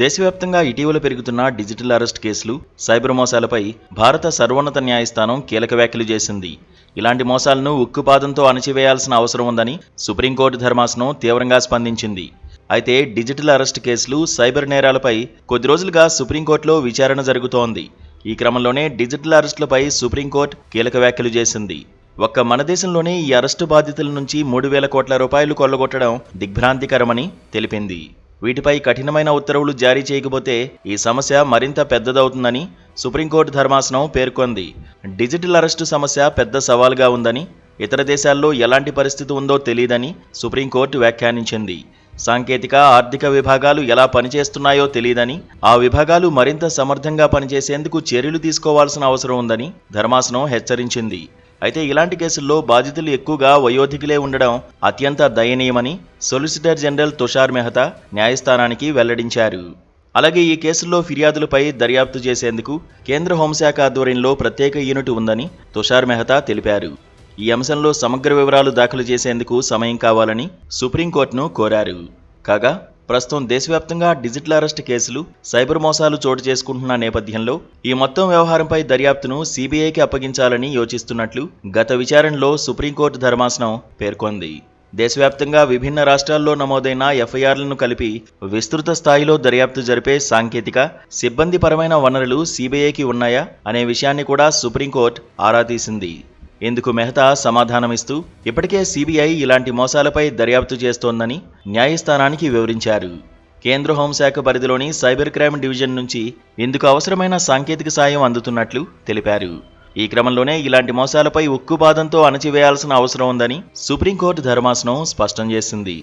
దేశవ్యాప్తంగా ఇటీవల పెరుగుతున్న డిజిటల్ అరెస్ట్ కేసులు సైబర్ మోసాలపై భారత సర్వోన్నత న్యాయస్థానం కీలక వ్యాఖ్యలు చేసింది. ఇలాంటి మోసాలను ఉక్కుపాదంతో అణచివేయాల్సిన అవసరం ఉందని సుప్రీంకోర్టు ధర్మాసనం తీవ్రంగా స్పందించింది. అయితే డిజిటల్ అరెస్ట్ కేసులు సైబర్ నేరాలపై కొద్ది రోజులుగా సుప్రీంకోర్టులో విచారణ జరుగుతోంది. ఈ క్రమంలోనే డిజిటల్ అరెస్టులపై సుప్రీంకోర్టు కీలక వ్యాఖ్యలు చేసింది. ఒక్క మన దేశంలోనే ఈ అరెస్టు బాధితుల నుంచి మూడు వేల కోట్ల రూపాయలు కొల్లగొట్టడం దిగ్భ్రాంతికరమని తెలిపింది. వీటిపై కఠినమైన ఉత్తర్వులు జారీ చేయకపోతే ఈ సమస్య మరింత పెద్దదవుతుందని సుప్రీంకోర్టు ధర్మాసనం పేర్కొంది. డిజిటల్ అరెస్టు సమస్య పెద్ద సవాల్గా ఉందని ఇతర దేశాల్లో ఎలాంటి పరిస్థితి ఉందో తెలియదని సుప్రీంకోర్టు వ్యాఖ్యానించింది. సాంకేతిక ఆర్థిక విభాగాలు ఎలా పనిచేస్తున్నాయో తెలియదని ఆ విభాగాలు మరింత సమర్థంగా పనిచేసేందుకు చర్యలు తీసుకోవాల్సిన అవసరం ఉందని ధర్మాసనం హెచ్చరించింది. అయితే ఇలాంటి కేసుల్లో బాధితులు ఎక్కువగా వయోధికులే ఉండడం అత్యంత దయనీయమని సొలిసిటర్ జనరల్ తుషార్ మెహతా న్యాయస్థానానికి వెల్లడించారు. అలాగే ఈ కేసుల్లో ఫిర్యాదులపై దర్యాప్తు చేసేందుకు కేంద్ర హోంశాఖ ఆధ్వర్యంలో ప్రత్యేక యూనిట్ ఉందని తుషార్ మెహతా తెలిపారు. ఈ అంశంలో సమగ్ర వివరాలు దాఖలు చేసేందుకు సమయం కావాలని సుప్రీంకోర్టును కోరారు. కాగా ప్రస్తుతం దేశవ్యాప్తంగా డిజిటల్ అరెస్ట్ కేసులు సైబర్ మోసాలు చోటు చేసుకుంటున్న నేపథ్యంలో ఈ మొత్తం వ్యవహారంపై దర్యాప్తును సీబీఐకి అప్పగించాలని యోచిస్తున్నట్లు గత విచారణలో సుప్రీంకోర్టు ధర్మాసనం పేర్కొంది. దేశవ్యాప్తంగా విభిన్న రాష్ట్రాల్లో నమోదైన ఎఫ్ఐఆర్లను కలిపి విస్తృత స్థాయిలో దర్యాప్తు జరిపే సాంకేతిక సిబ్బందిపరమైన వనరులు సీబీఐకి ఉన్నాయా అనే విషయాన్ని కూడా సుప్రీంకోర్టు ఆరా తీసింది. ఇందుకు మెహతా సమాధానమిస్తూ ఇప్పటికే సీబీఐ ఇలాంటి మోసాలపై దర్యాప్తు చేస్తోందని న్యాయస్థానానికి వివరించారు. కేంద్ర హోంశాఖ పరిధిలోని సైబర్ క్రైమ్ డివిజన్ నుంచి ఇందుకు అవసరమైన సాంకేతిక సాయం అందుతున్నట్లు తెలిపారు. ఈ క్రమంలోనే ఇలాంటి మోసాలపై ఉక్కుపాదంతో అణచివేయాల్సిన అవసరం ఉందని సుప్రీంకోర్టు ధర్మాసనం స్పష్టం చేసింది.